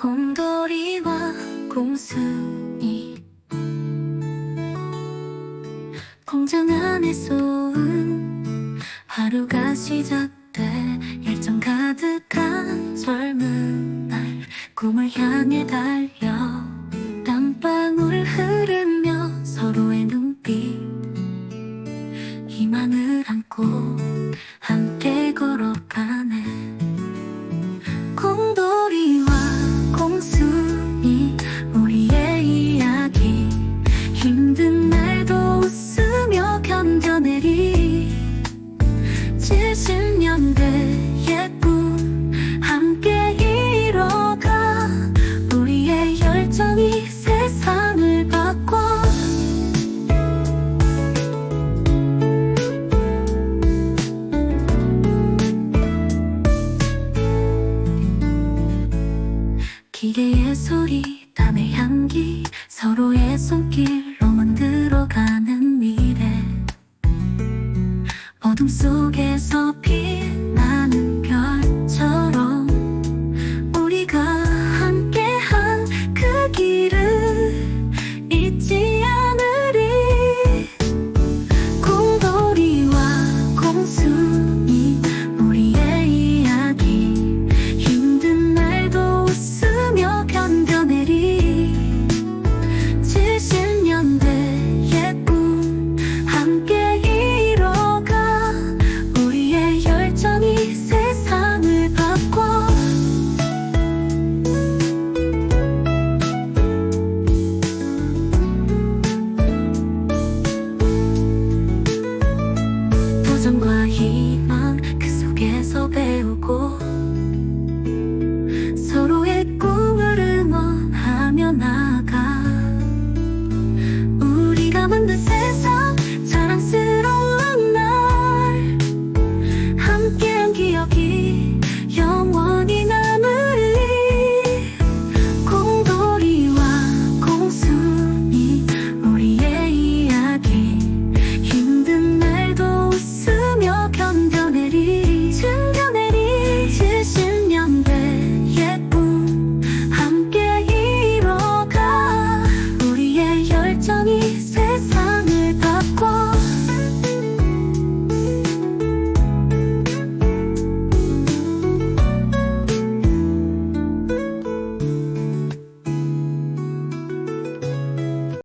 곰돌이와 곰순이 공장 안에 쏘은 하루가 시작돼 열정 가득한 젊은 날 꿈을 향해 달려 기계의 소리, 땀의 향기, 서로의 손길로 만들어가는 미래. 어둠 속에서 피 도전과 희망 그 속에서 배우고 서로의 꿈을 응원하며 나아가 우리가 만든 세상.